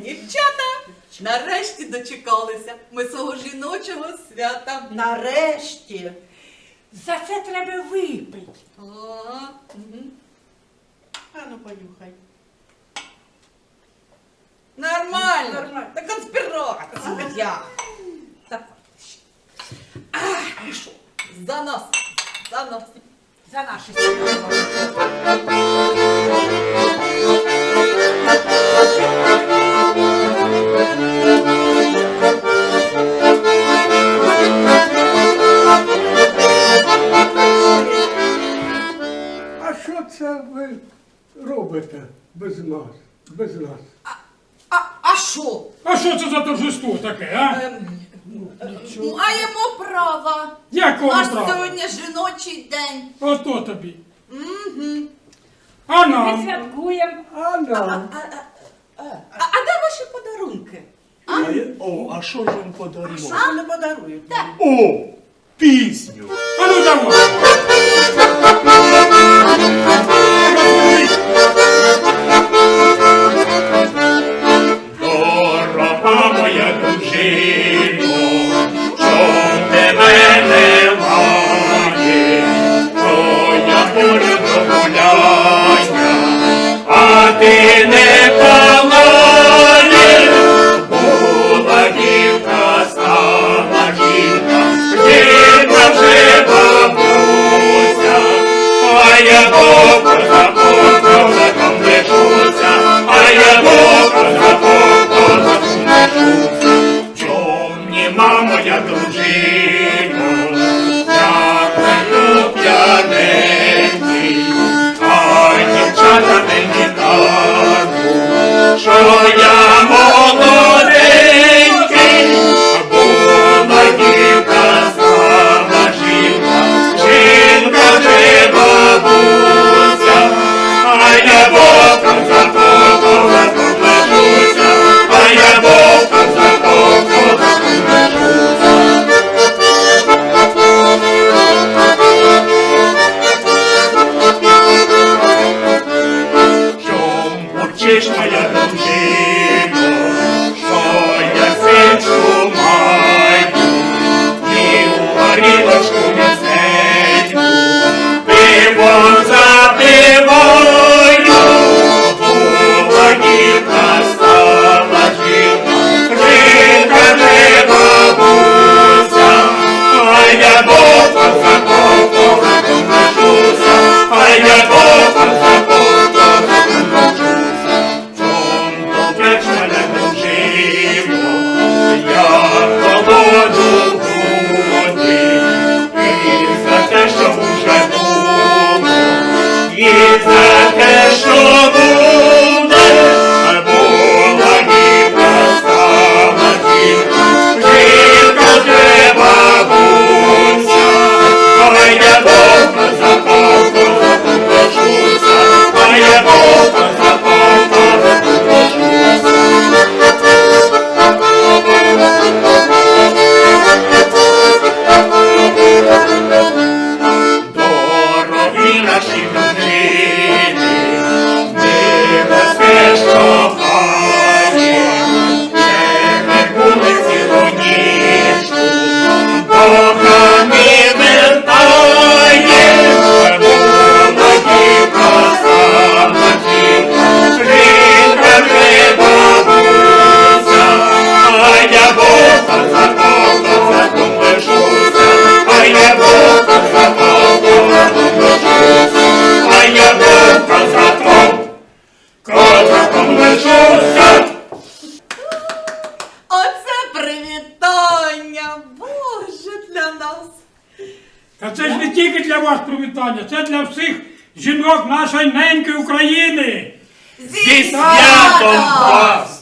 Дівчата, нарешті дочекалися ми свого жіночого свята. Нарешті. За це треба випити. А ну понюхай. Нормально. Нормально. Та конспірація. Так. Ах, що, За нас. За нас. За наші свято. Робите без нас? Без нас? А, а що? А що це за торжество таке, а? Ем, Маємо право. Якого Наш права? сьогодні жіночий день. Ото тобі. Угу. А Ми нам? святкуємо. А нам? А, а де ваші подарунки? А я- О, а що ж вам подарувати? Що вони подарують? О, пісню. А ну давай. Amen. Ми тільки вас привітання, це для всіх жінок нашої неньки України. Зі святом вас!